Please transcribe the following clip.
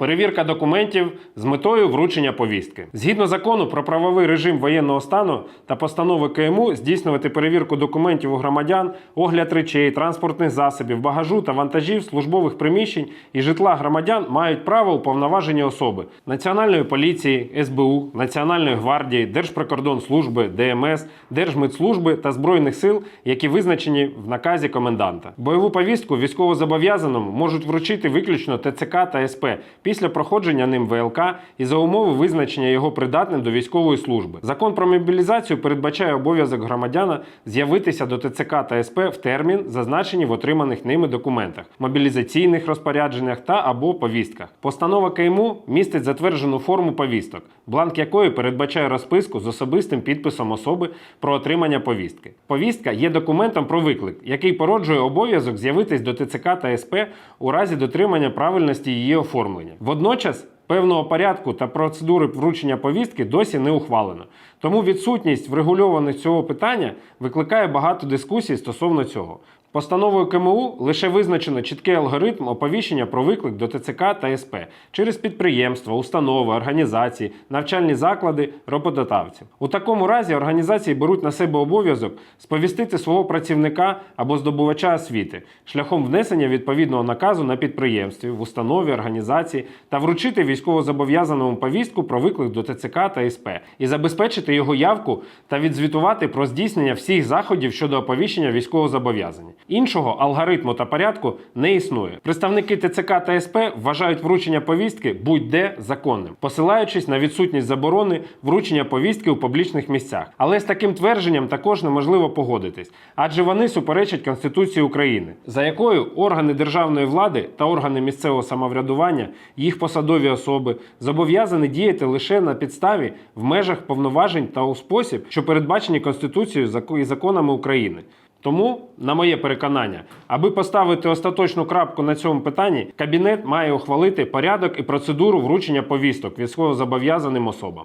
Перевірка документів з метою вручення повістки. Згідно закону про правовий режим воєнного стану та постанови КМУ здійснювати перевірку документів у громадян, огляд речей, транспортних засобів, багажу та вантажів, службових приміщень і житла громадян мають право уповноважені особи Національної поліції, СБУ, Національної гвардії, Держприкордонслужби, ДМС, Держмитслужби та Збройних сил, які визначені в наказі коменданта. Бойову повістку військовозобов'язаному можуть вручити виключно ТЦК та СП після проходження ним ВЛК і за умови визначення його придатним до військової служби. Закон про мобілізацію передбачає обов'язок громадяна з'явитися до ТЦК та СП в термін, зазначені в отриманих ними документах, мобілізаційних розпорядженнях та або повістках. Постанова КМУ містить затверджену форму повісток, бланк якої передбачає розписку з особистим підписом особи про отримання повістки. Повістка є документом про виклик, який породжує обов'язок з'явитись до ТЦК та СП у разі дотримання правильності її оформлення. Водночас Певного порядку та процедури вручення повістки досі не ухвалено. Тому відсутність врегульованості цього питання викликає багато дискусій стосовно цього. Постановою КМУ лише визначено чіткий алгоритм оповіщення про виклик до ТЦК та СП через підприємства, установи, організації, навчальні заклади, роботодавців. У такому разі організації беруть на себе обов'язок сповістити свого працівника або здобувача освіти шляхом внесення відповідного наказу на підприємстві, в установі, організації та вручити військовозобов'язаному повістку про виклик до ТЦК та СП і забезпечити його явку та відзвітувати про здійснення всіх заходів щодо оповіщення військовозобов'язання. Іншого алгоритму та порядку не існує. Представники ТЦК та СП вважають вручення повістки будь-де законним, посилаючись на відсутність заборони вручення повістки у публічних місцях. Але з таким твердженням також неможливо погодитись, адже вони суперечать Конституції України, за якою органи державної влади та органи місцевого самоврядування, їх посадові особи зобов'язані діяти лише на підставі в межах повноважень та у спосіб, що передбачені Конституцією і законами України. Тому, на моє переконання, аби поставити остаточну крапку на цьому питанні, кабінет має ухвалити порядок і процедуру вручення повісток військовозобов'язаним особам.